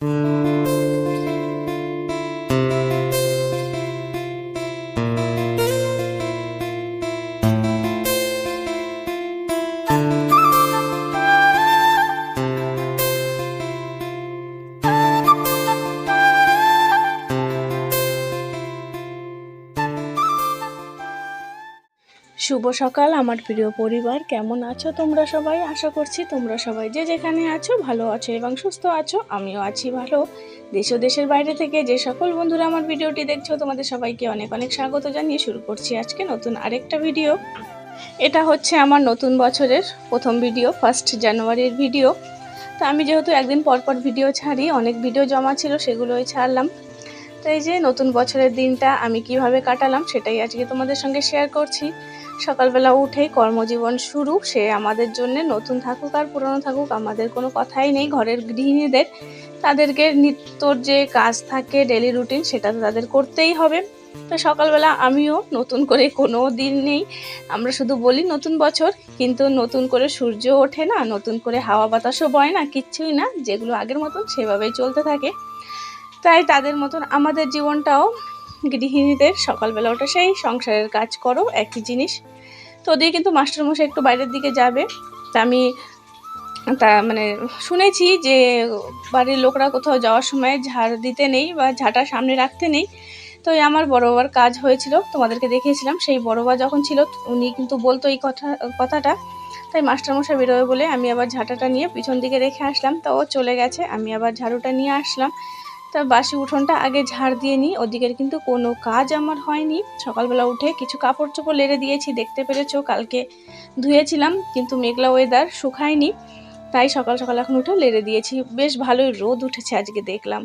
Mm-hmm. শুভ সকাল, আমার প্রিয় পরিবার। কেমন আছো তোমরা সবাই? আশা করছি তোমরা সবাই যে যেখানে আছো ভালো আছো এবং সুস্থ আছো, আমিও আছি ভালো। দেশ দেশের বাইরে থেকে যে সকল বন্ধুরা আমার ভিডিওটি দেখছ, তোমাদের সবাইকে অনেক অনেক স্বাগত জানিয়ে শুরু করছি আজকে নতুন আরেকটা ভিডিও। এটা হচ্ছে আমার নতুন বছরের প্রথম ভিডিও ফার্স্ট জানুয়ারির ভিডিও। তো আমি যেহেতু একদিন পর পর ভিডিও ছাড়ি, অনেক ভিডিও জমা ছিল, সেগুলোই ছাড়লাম। তো এই যে নতুন বছরের দিনটা আমি কীভাবে কাটালাম, সেটাই আজকে তোমাদের সঙ্গে শেয়ার করছি। সকালবেলা উঠেই কর্মজীবন শুরু। সে আমাদের জন্য নতুন থাকুক আর পুরনো থাকুক, আমাদের কোনো কথাই নেই। ঘরের গৃহিণীদের, তাদেরকে নিত্যর যে কাজ থাকে ডেলি রুটিন সেটা তো তাদের করতেই হবে। তো সকালবেলা আমিও নতুন করে কোনো দিন নেই। আমরা শুধু বলি নতুন বছর, কিন্তু নতুন করে সূর্য ওঠে না, নতুন করে হাওয়া বাতাসও বয় না, কিচ্ছুই না। যেগুলো আগের মতন সেভাবেই চলতে থাকে। তাই তাদের মতন আমাদের জীবনটাও গৃহিণীদের সকালবেলা ওঠে, সেই সংসারের কাজ করো, একই জিনিস। তো ওদিকে কিন্তু মাস্টারমশাই একটু বাইরের দিকে যাবে। তা আমি, তা মানে শুনেছি যে বাড়ির লোকরা কোথাও যাওয়ার সময় ঝাড় দিতে নেই বা ঝাঁটা সামনে রাখতে নেই। তো আমার বড় বাবার কাজ হয়েছিল, তোমাদেরকে দেখিয়েছিলাম। সেই বড় বাবা যখন ছিল, উনি কিন্তু বলতো এই কথা, কথাটা। তাই মাস্টারমশাই বেরোবে বলে আমি আবার ঝাঁটাটা নিয়ে পিছন দিকে রেখে আসলাম। তো ও চলে গেছে, আমি আবার ঝাড়ুটা নিয়ে আসলাম। তা বাসি উঠোনটা আগে ঝাড় দিয়ে নিই, ওদিকের কিন্তু কোনো কাজ আমার হয়নি। সকালবেলা উঠে কিছু কাপড় চোপড় লেড়ে দিয়েছি, দেখতে পেরেছ, কালকে ধুয়েছিলাম, কিন্তু মেঘলা ওয়েদার শুকায়নি, তাই সকাল সকাল এখন উঠে লেড়ে দিয়েছি। বেশ ভালোই রোদ উঠেছে আজকে দেখলাম।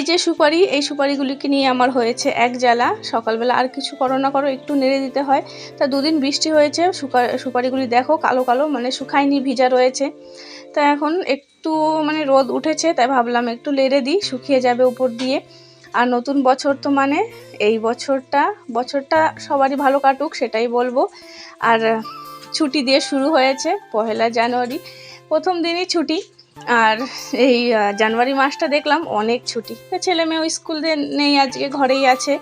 এই যে সুপারি, এই সুপারিগুলিকে নিয়ে আমার হয়েছে এক জ্বালা। সকালবেলা আর কিছু করো না করো, একটু নেড়ে দিতে হয়। তা দুদিন বৃষ্টি হয়েছে সুপারিগুলি দেখো কালো কালো মানে শুকায়নি, ভিজা রয়েছে। তা এখন একটু মানে রোদ উঠেছে, তাই ভাবলাম একটু লেড়ে দিই, শুকিয়ে যাবে উপর দিয়ে। আর নতুন বছর তো মানে এই বছরটা বছরটা সবারই ভালো কাটুক, সেটাই বলব। আর ছুটি দিয়ে শুরু হয়েছে, পহেলা জানুয়ারি। প্রথম দিনই ছুটি। আর এই জানুয়ারি মাসটা দেখলাম অনেক ছুটি। ছেলে মেয়েও স্কুল নেই, আজকে ঘরেই আছে।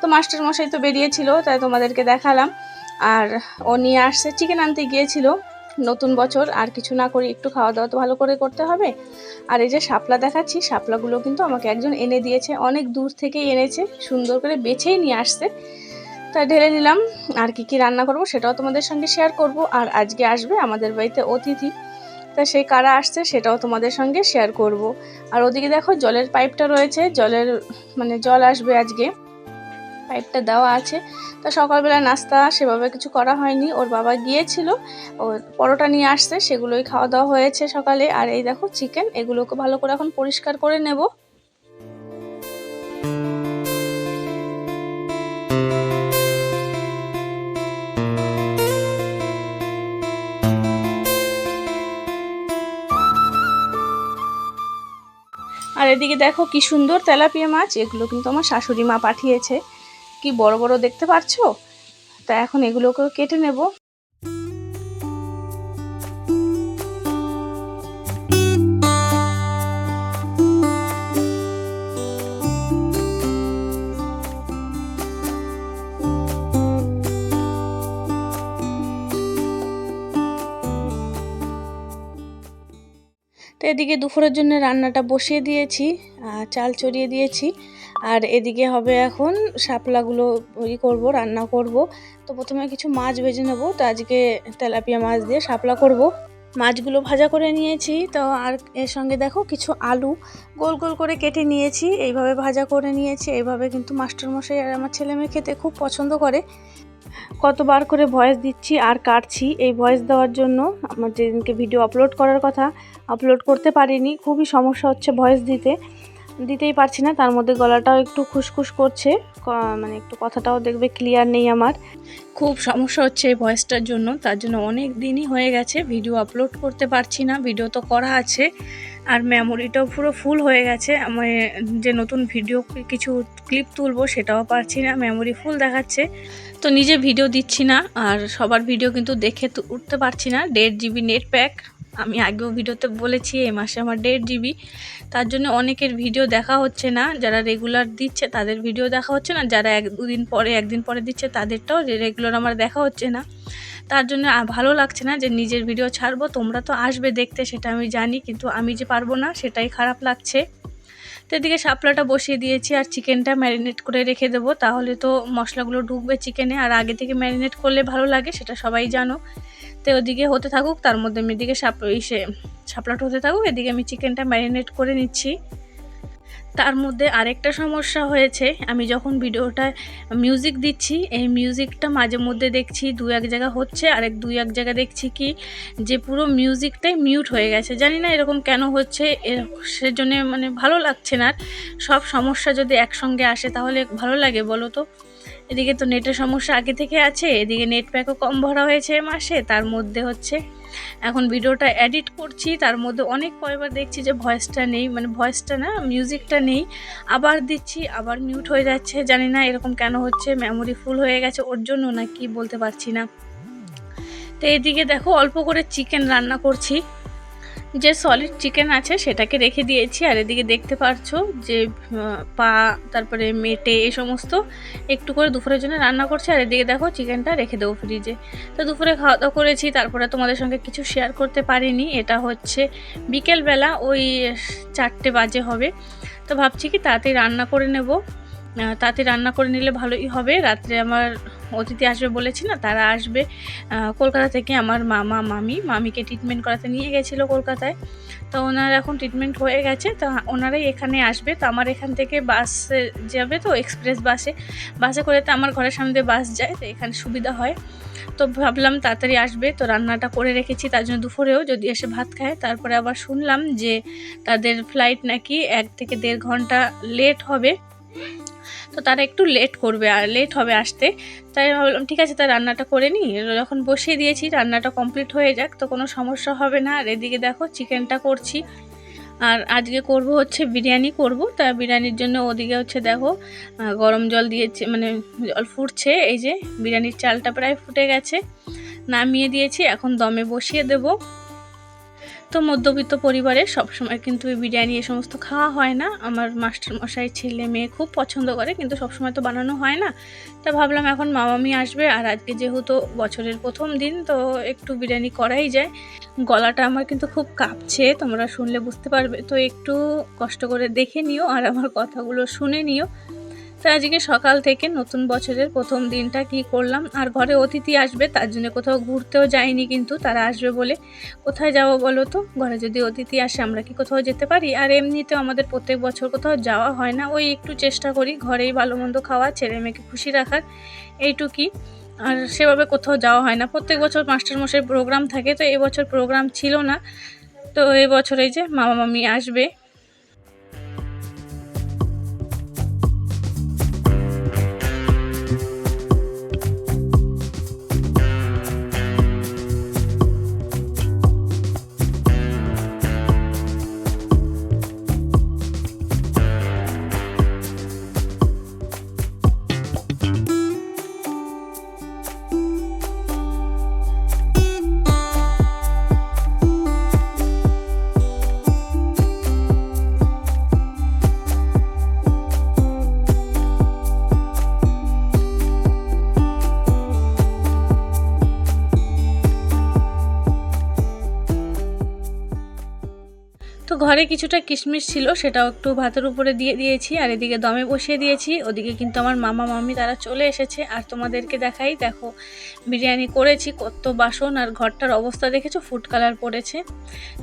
তো মাস্টার মশাই তো বেরিয়েছিল, তাই তোমাদেরকে দেখালাম। আর ও নিয়ে আসছে চিকেন আনতে গিয়েছিল নতুন বছর, আর কিছু না করি একটু খাওয়া দাওয়া তো ভালো করে করতে হবে। আর এই যে শাপলা দেখাচ্ছি, শাপলাগুলো কিন্তু আমাকে একজন এনে দিয়েছে, অনেক দূর থেকেই এনেছে, সুন্দর করে বেছেই নিয়ে আসছে। তা ঢেলে নিলাম, আর কি কি রান্না করব সেটাও তোমাদের সঙ্গে শেয়ার করব। আর আজকে আসবে আমাদের বাড়িতে অতিথি তা সেই কারা আসছে সেটাও তোমাদের সঙ্গে শেয়ার করব। আর ওদিকে দেখো জলের পাইপটা রয়েছে, জলের মানে জল আসবে আজকে। পাইপটা দেওয়া আছে। তা সকালবেলা নাস্তা সেভাবে কিছু করা হয়নি। ওর বাবা গিয়েছিল, ও পরোটা নিয়ে আসছে, সেগুলোই খাওয়া দাওয়া হয়েছে সকালে। আর এই দেখো চিকেন এগুলোকে ভালো করে এখন পরিষ্কার করে নেব। আর এদিকে দেখো কি সুন্দর তেলাপিয়া মাছ, এগুলো কিন্তু আমার শাশুড়ি মা পাঠিয়েছে। কি বড় বড় দেখতে পাচ্ছ? তা এখন এগুলোকেও কেটে নেব। এদিকে দুপুরের জন্য রান্নাটা বসিয়ে দিয়েছি চাল চড়িয়ে দিয়েছি, আর এদিকে হবে এখন শাপলাগুলো ই করব, রান্না করব। তো প্রথমে কিছু মাছ ভেজে নেব, তো আজকে তেলাপিয়া মাছ দিয়ে শাপলা করব। মাছগুলো ভাজা করে নিয়েছি, তো আর এর সঙ্গে দেখো কিছু আলু গোল গোল করে কেটে নিয়েছি, এইভাবে ভাজা করে নিয়েছি, এইভাবে কিন্তু মাস্টারমশাই আর আমার ছেলে মেয়ে খেতে খুব পছন্দ করে। কতবার করে ভয়েস দিচ্ছি আর কাটছি, এই ভয়েস দেওয়ার জন্য, আমার যেদিনকে ভিডিও আপলোড করার কথা আপলোড করতে পারিনি, খুবই সমস্যা হচ্ছে ভয়েস দিতে। দিতেই পারছি না, তার মধ্যে গলাটাও একটু খুসখুস করছে মানে একটু কথাটাও দেখবে ক্লিয়ার নেই আমার। খুব সমস্যা হচ্ছে এই ভয়েসটার জন্য, তার জন্য অনেক দিনই হয়ে গেছে ভিডিও আপলোড করতে পারছি না ভিডিও তো করা আছে, আর মেমোরিটাও পুরো ফুল হয়ে গেছে, আমি যে নতুন ভিডিও কিছু ক্লিপ তুলবো সেটাও পারছি না মেমোরি ফুল দেখাচ্ছে। তো নিজে ভিডিও দিচ্ছি না, আর সবার ভিডিও কিন্তু দেখে উঠতে পারছি না, দেড় জিবি নেট প্যাক আমি আগেও ভিডিওতে বলেছি, এই মাসে আমার দেড় জিবি তার জন্য অনেকের ভিডিও দেখা হচ্ছে না। যারা রেগুলার দিচ্ছে, তাদের ভিডিও দেখা হচ্ছে না। যারা এক, দুদিন পরে, একদিন পরে দিচ্ছে, তাদেরটাও যে রেগুলার আমার দেখা হচ্ছে না। তার জন্য ভালো লাগছে না যে নিজের ভিডিও ছাড়বো, তোমরা তো আসবে দেখতে, সেটা আমি জানি, কিন্তু আমি যে পারব না, সেটাই খারাপ লাগছে। তো এদিকে শাপলাটা বসিয়ে দিয়েছি আর চিকেনটা ম্যারিনেট করে রেখে দেবো। তাহলে তো মশলাগুলো ঢুকবে চিকেনে আর আগে থেকে ম্যারিনেট করলে ভালো লাগে, সেটা সবাই জানো। তো ওদিকে হতে থাকুক, তার মধ্যে আমি এদিকে সাপ ইসে সাপলাট হতে থাকুক, এদিকে আমি চিকেনটা ম্যারিনেট করে নিচ্ছি। তার মধ্যে আরেকটা সমস্যা হয়েছে, আমি যখন ভিডিওটা মিউজিক দিচ্ছি, এই মিউজিকটা মাঝে মধ্যে দেখছি দু এক জায়গা হচ্ছে, আরেক দুই এক জায়গা দেখছি কি যে পুরো মিউজিকটাই মিউট হয়ে গেছে। জানি না এরকম কেন হচ্ছে সেজন্য মানে ভালো লাগছে না। সব সমস্যা যদি একসঙ্গে আসে তাহলে ভালো লাগে, বলো তো? এদিকে তো নেটের সমস্যা আগে থেকে আছে, এদিকে নেট প্যাকও কম ভরা হয়েছে মাসে, তার মধ্যে হচ্ছে, এখন ভিডিওটা এডিট করছি, তার মধ্যে অনেক কয়বার দেখছি যে ভয়েসটা নেই মানে ভয়েসটা না মিউজিকটা নেই, আবার দিচ্ছি, আবার মিউট হয়ে যাচ্ছে, জানি না এরকম কেন হচ্ছে মেমোরি ফুল হয়ে গেছে, ওর জন্য না কি বলতে পারছি না। তো এদিকে দেখো, অল্প করে চিকেন রান্না করছি। যে সলিড চিকেন আছে সেটাকে রেখে দিয়েছি। আর এদিকে দেখতে পারছ যে পা, তারপরে মেটে এ সমস্ত একটু করে দুপুরের জন্য রান্না করছি। আর এদিকে দেখো চিকেনটা রেখে দেবো ফ্রিজে তো দুপুরে খাওয়া দাওয়া করেছি, তারপরে তোমাদের সঙ্গে কিছু শেয়ার করতে পারিনি। এটা হচ্ছে বিকেলবেলা, ওই চারটে বাজে হবে। তো ভাবছি কি তাড়াতাড়ি রান্না করে নেব। তাড়াতাড়ি রান্না করে নিলে ভালোই হবে। রাত্রে আমার অতিথি আসবে বলেছি না, তারা আসবে। কলকাতা থেকে আমার মামা, মামি, মামিকে ট্রিটমেন্ট করাতে নিয়ে গেছিল কলকাতায়। তো ওনার এখন ট্রিটমেন্ট হয়ে গেছে, তো ওনারাই এখানে আসবে। তো আমার এখান থেকে বাসে যাবে তো এক্সপ্রেস বাসে বাসে করে তো আমার ঘরের সামনে বাস যায়, তো এখানে সুবিধা হয়। তো ভাবলাম তাড়াতাড়ি আসবে, তো রান্নাটা করে রেখেছি, তার জন্য দুপুরেও যদি এসে ভাত খায়। তারপরে আবার শুনলাম যে তাদের ফ্লাইট নাকি এক থেকে দেড় ঘণ্টা লেট হবে। তো তারা একটু লেট করবে, আর লেট হবে আসতে। তাই ভাবলাম, ঠিক আছে তাই রান্নাটা করে নিই। যখন বসিয়ে দিয়েছি, রান্নাটা কমপ্লিট হয়ে যাক, তো কোনো সমস্যা হবে না। আর এদিকে দেখো চিকেনটা করছি। আর আজকে করব হচ্ছে বিরিয়ানি করব। তা বিরিয়ানির জন্য ওদিকে হচ্ছে দেখো গরম জল দিয়েছে মানে জল ফুটছে। এই যে, বিরিয়ানির চালটা প্রায় ফুটে গেছে। নামিয়ে দিয়েছি, এখন দমে বসিয়ে দেবো। তো মধ্যবিত্ত পরিবারে সবসময় কিন্তু এই বিরিয়ানি এ সমস্ত খাওয়া হয় না। আমার মাস্টার মশাই ছেলে মেয়ে খুব পছন্দ করে, কিন্তু সবসময় তো বানানো হয় না। তা ভাবলাম এখন মামামি আসবে আর আজকে যেহেতু বছরের প্রথম দিন, তো একটু বিরিয়ানি করাই যায়। গলাটা আমার কিন্তু খুব কাঁপছে, তোমরা শুনলে বুঝতে পারবে। তো একটু কষ্ট করে দেখে নিও আর আমার কথাগুলো শুনে নিও। তো আজকে সকাল থেকে নতুন বছরের প্রথম দিনটা কি করলাম? আর ঘরে অতিথি আসবে, তার জন্য কোথাও ঘুরতেও যাইনি কিন্তু তারা আসবে বলে। কোথায় যাব বলো তো? ঘরে যদি অতিথি আসে, আমরা কি কোথাও যেতে পারি? আর এমনিতেও আমাদের প্রত্যেক বছর কোথাও যাওয়া হয় না। ওই একটু চেষ্টা করি ঘরেই ভালো মন্দ খাওয়া, ছেলে মেয়েকে খুশি রাখার এইটুকুই আর সেভাবে কোথাও যাওয়া হয় না। প্রত্যেক বছর মাস্টারমশাই প্রোগ্রাম থাকে, তো এবছর প্রোগ্রাম ছিল না। তো এই বছর এই যে মামা মামি আসবে। তো ঘরে কিছুটা কিশমিশ ছিল, সেটাও একটু ভাতের উপরে দিয়ে দিয়েছি, আর এদিকে দমে বসিয়ে দিয়েছি। ওদিকে কিন্তু আমার মামা মামি তারা চলে এসেছে, আর তোমাদেরকে দেখাই, দেখো বিরিয়ানি করেছি, কত বাসন আর ঘরটার অবস্থা দেখেছ, ফুড কালার পড়েছে।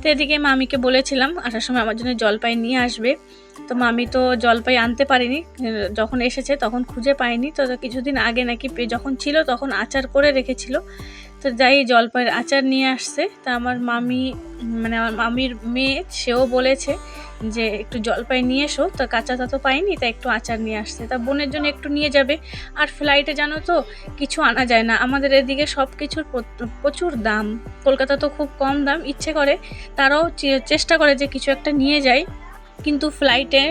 তো এদিকে মামিকে বলেছিলাম, আসার সময় আমার জন্য জলপাই নিয়ে আসবে। তো মামি তো জলপাই আনতে পারিনি, যখন এসেছে তখন খুঁজে পাইনি তো কিছুদিন আগে নাকি যখন ছিল তখন আচার করে রেখেছিল। তো যাই, জলপাইয়ের আচার নিয়ে আসছে। তা আমার মামি মানে আমার মামির মেয়ে, সেও বলেছে যে একটু জলপাই নিয়ে এসো। তো কাঁচাটা তো পাইনি তা একটু আচার নিয়ে আসছে। তা বোনের জন্য একটু নিয়ে যাবে। আর ফ্লাইটে জানো তো, কিছু আনা যায় না। আমাদের এদিকে সব কিছুর প্রচুর দাম। কলকাতা তো খুব কম দাম, ইচ্ছে করে। তারাও চেষ্টা করে যে কিছু একটা নিয়ে যায় কিন্তু ফ্লাইটে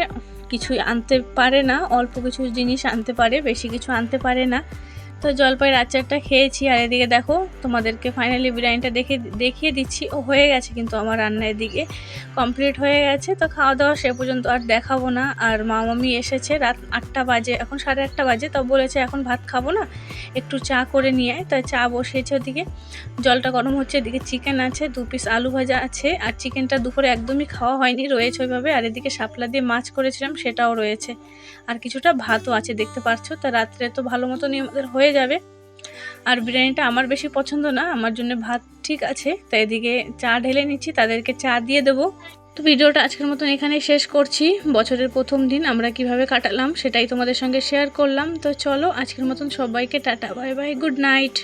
কিছুই আনতে পারে না। অল্প কিছু জিনিস আনতে পারে, বেশি কিছু আনতে পারে না। তো জলপাইয়ের আচারটা খেয়েছি, আর এদিকে দেখো তোমাদেরকে ফাইনালি বিরিয়ানিটা দেখে দেখিয়ে দিচ্ছি। ও হয়ে গেছে কিন্তু আমার রান্না এদিকে কমপ্লিট হয়ে গেছে। তো খাওয়া দাওয়া সে পর্যন্ত আর দেখাবো না। আর মা মামি এসেছে রাত আটটা বাজে, এখন সাড়ে আটটা বাজে, তো বলেছে এখন ভাত খাব না, একটু চা করে নিয়ে আয়। তাই চা বসিয়েছে ওদিকে। জলটা গরম হচ্ছে, এদিকে চিকেন আছে, দু পিস আলু ভাজা আছে, আর চিকেনটা দুপুরে একদমই খাওয়া হয়নি, রয়েছে ওইভাবে। আর এদিকে শাপলা দিয়ে মাছ করেছিলাম, সেটাও রয়েছে। আর কিছুটা ভাতও আছে, দেখতে পাচ্ছ? তা রাত্রে তো ভালো মতনই আমাদের যাবে। আর বিরিয়ানিটা আমার বেশি পছন্দ না, আমার জন্য ভাত ঠিক আছে, তাই এদিকে চা ঢেলে নিচ্ছি, তাদেরকে চা দিয়ে দেবো। তো ভিডিওটা আজকের মতন এখানেই শেষ করছি। বছরের প্রথম দিন আমরা কীভাবে কাটালাম সেটাই তোমাদের সঙ্গে শেয়ার করলাম। তো চলো আজকের মতন সবাইকে tata bye bye good night